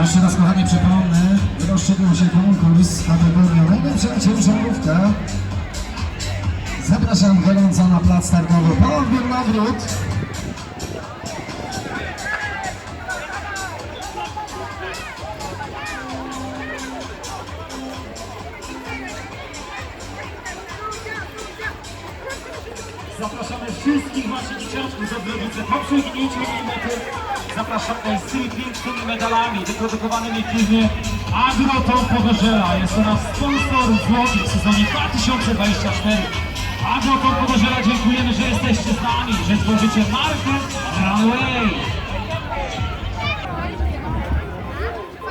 Jeszcze raz kochani przypomnę, rozstrzygał się konkurs kategoria najlepsza ciężarówka. Zapraszam gorąco na plac po odbiór nagród. Zapraszamy wszystkich waszych dzieciaczków z Odrodzice po przegnięciu tej mety. Zapraszamy z tymi pięknymi medalami wyprodukowanymi w firmie Agroton Pogorzela. Jest to nasz sponsor złoty w sezonie 2024. Agroton Pogorzela, dziękujemy, że jesteście z nami, że tworzycie markę Runway.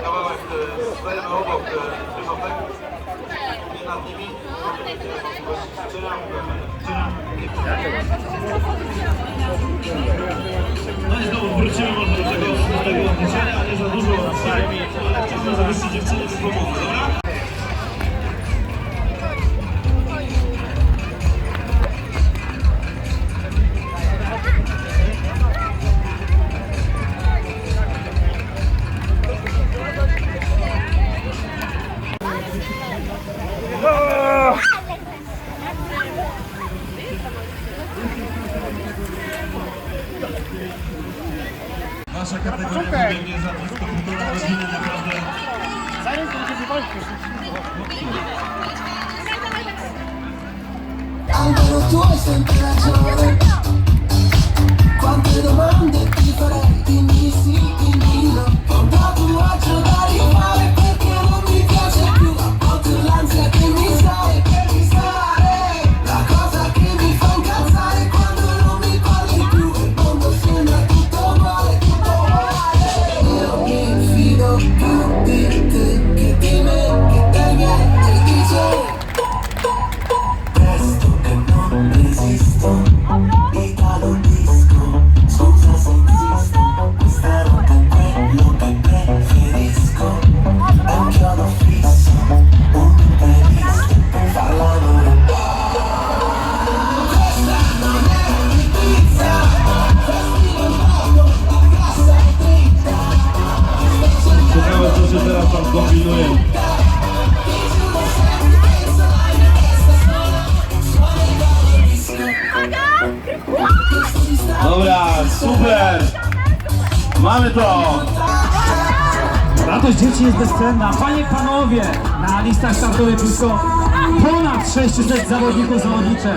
kawałek e, stajemy obok e, rybotek i nad nimi No i znowu wrócimy może do tego smutnego odniesienia, nie za dużo fajnie, ale chciałbym zawyższyć dziewczyny w pomogę, dobra? nasza kategoria wybiegnie za dyskutowana rodzina naprawdę. Zanim to będzie walczyć. I'm gonna do it, Dobra, super! Mamy to! Radość dzieci jest bezcenna. Panie i panowie, na listach startowych blisko ponad 600 zawodników zawodnicze.